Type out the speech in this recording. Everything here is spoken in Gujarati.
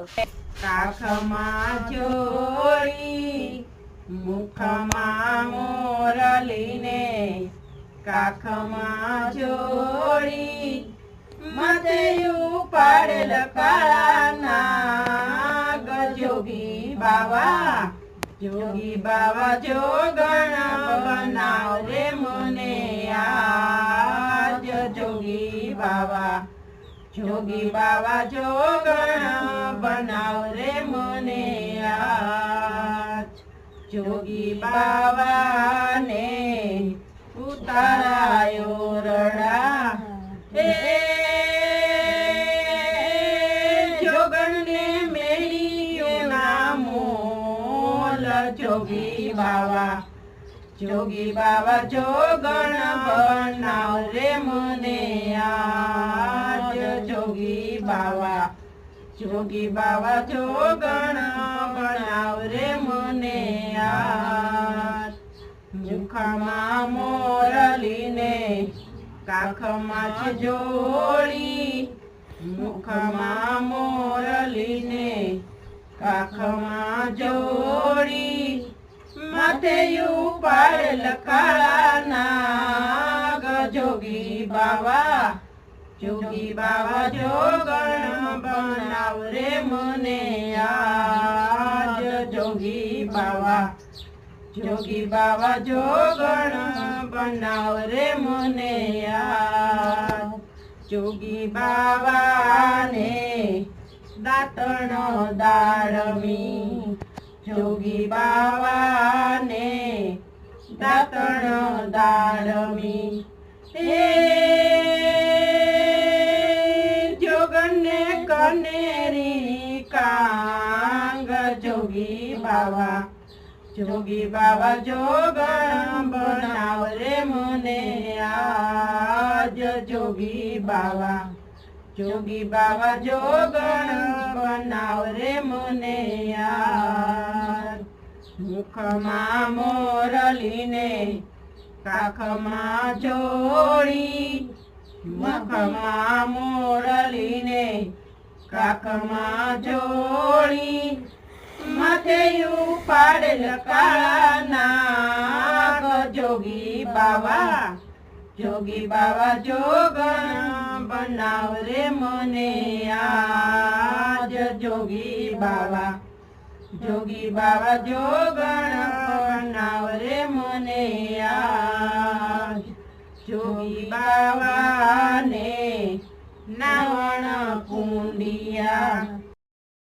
કાખમાં જોડી મુખમાં મોરલીને કાખમાં જોડી બાવા જોગી બાવા જોગણ બનાવ રે મને જોગી બાવા જોગણ બનાવ રે મને આજ. જોગી બાવાને ઉતારાયો રડા. હે જોગણને મેળ્યો ના મોલ જોગી બાવા. જોગી બાવા જોગણ બનાવ રે મને જોગી બાવા. જોગી બાવા જોગણ બનાવ રે મને યાર મુખમાં મોરલીને કાખમાં છે જોડી. મુખમાં મોરલીને કાખમાં જોડી. માથે ઉપાડેલ કાળાના ગજોગી બાવા જોગી બાવા જોગણ બનાવ રે મને આજ જોગી બાવા જોગી બાવા જોગણ બનાવ રે મને આજ જોગી બાવાને દાંતણો દાળમી જોગી બાવાને દાંતણો દાળમી એ કનેરી કાંગ જોગી બાવા જોગી બાવા જોગ બનાવ રે મને આજ જોગી બાવા જોગી બાવા જોગ બનાવ રે મને યાર મુખમાં મોરલીને કાખમાં જોડી મુખમાં કાખમાં જોડી માથે ઉપાડેલ કાળાના જોગી બાવા જોગી બાવા જોગણ બનાવ રે મને આજ જોગી બાવા જોગી બાવા જોગણ